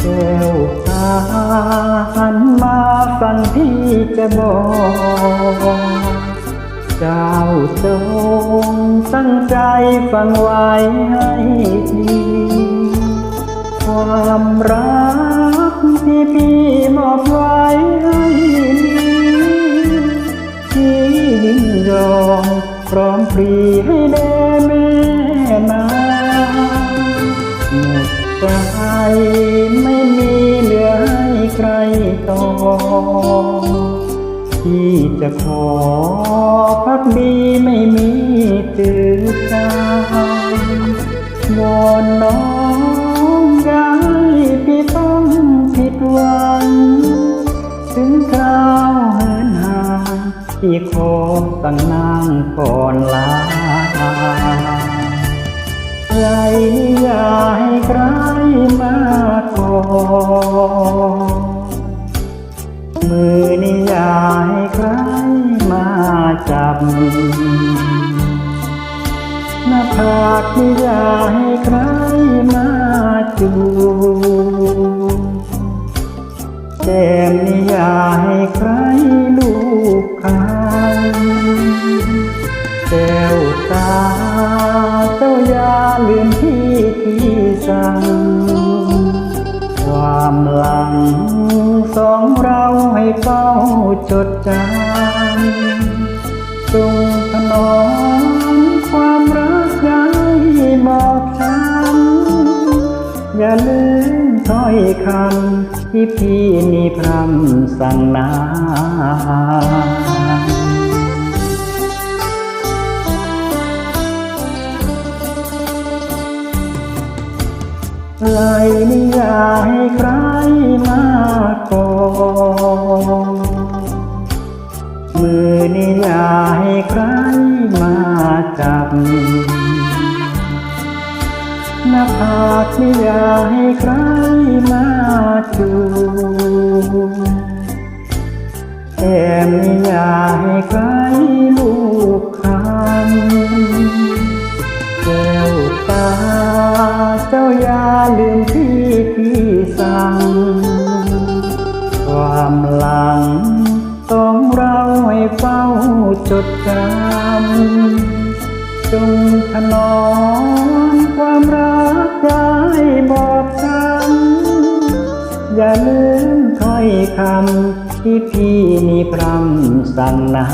เก้วตาหันมาฟังที่จะบอกเจ้าจงตั้งใจฟังไว้ให้ดีความรักที่พี่มอบไว้ให้ดีที่ยินยอมพร้อมปรีให้เด้ ดใจไม่มีเหลือให้ใครต่อที่จะขอพักดีไม่มีจืดจางวอนน้องอย่าให้พี่ต้องผิดหวัง ถึงคราวเหินห่างที่ขอตั้งนางก่อนลาใครอย่าให้ใคร มือนี่ยาให้ใครมาจับหน้าผากนี่ยาให้ใครมาจูแก้มนี่ยาให้ใครลูบคำแก้วตา สองเราให้เฝ้าจดจำจงถนอมความรักใจบอกช้ำอย่าลืมถ้อยคำที่พี่นี่พรำสั่งนาเลยนี่อย่าให้า ให้ใครมาจับหน้าผากนี่อยาให้ใครมาจูแก้มนี่อยาให้ใครลูบคำแก้วตาเจ้าอย่าลืมที่พี่สั่ง ให้เฝ้าจดจำจงถนอมความรักได้บอกฉันอย่าลืมถ้อยคำที่พี่มีพรำสั่งนา